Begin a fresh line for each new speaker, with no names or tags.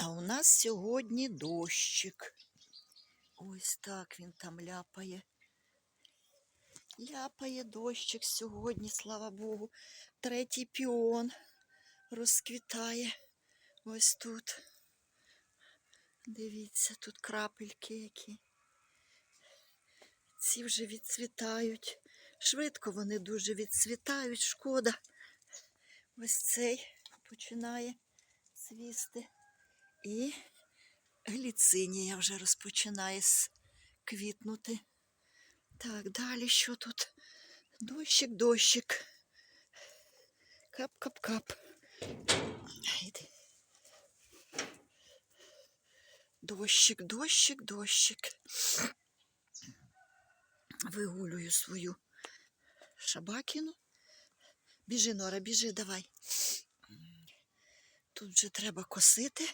А у нас сьогодні дощик. Ось так він там ляпає. Ляпає дощик сьогодні, слава Богу. Третій піон розквітає. Ось тут. Дивіться, тут крапельки які. Ці вже відцвітають. Швидко вони дуже відцвітають, шкода. Ось цей починає цвісти. І гліцинія вже розпочинає квітнути. Так, далі що тут? Дощик, дощик. Кап-кап-кап. Дощик, дощик, дощик. Вигулюю свою шабакіну. Біжи, Нора, біжи, давай. Тут вже треба косити,